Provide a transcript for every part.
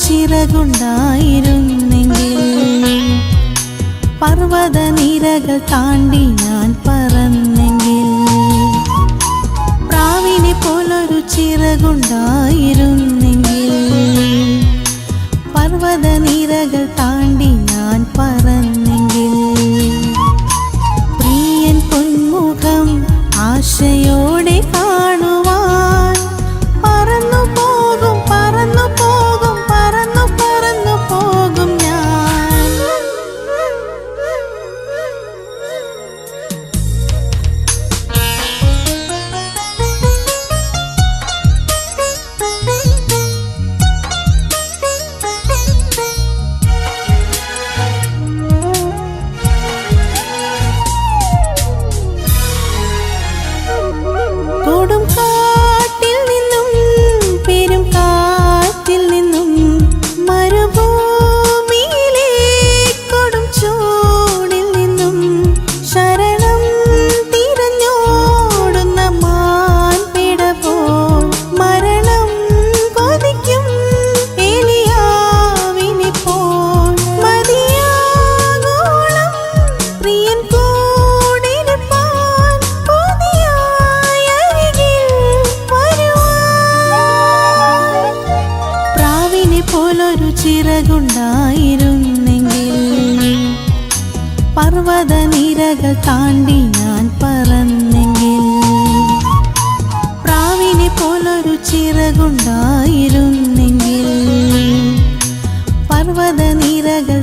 ചിറകുണ്ടായിരുന്നെങ്കിൽ പർവത നിരകൾ താണ്ടി ഞാൻ പറന്നെങ്കിൽ പ്രാവിനെ പോലൊരു ചിറകുണ്ടായിരുന്നെങ്കിൽ പർവത നിരകൾ ചിറകുണ്ടായിരുന്നെങ്കിൽ പർവത നിരകൾ താണ്ടി ഞാൻ പറന്നെങ്കിൽ പ്രാവിനെ പോലൊരു ചിറകുണ്ടായിരുന്നെങ്കിൽ പർവത നിരകൾ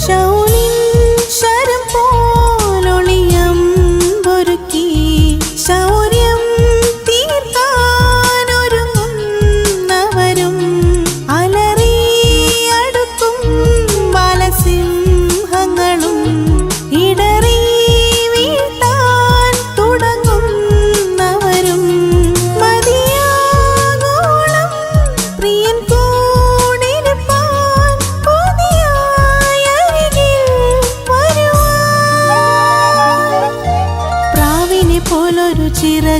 小屋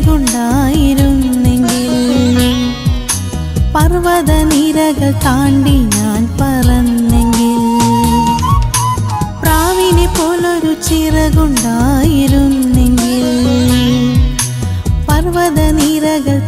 ചിറകുണ്ടായിരുന്നെങ്കിൽ പർവത നിരകൾ താണ്ടി ഞാൻ പറന്നെങ്കിൽ പ്രാവിനെ പോലൊരു ചിറകുണ്ടായിരുന്നെങ്കിൽ പർവത നിരകൾ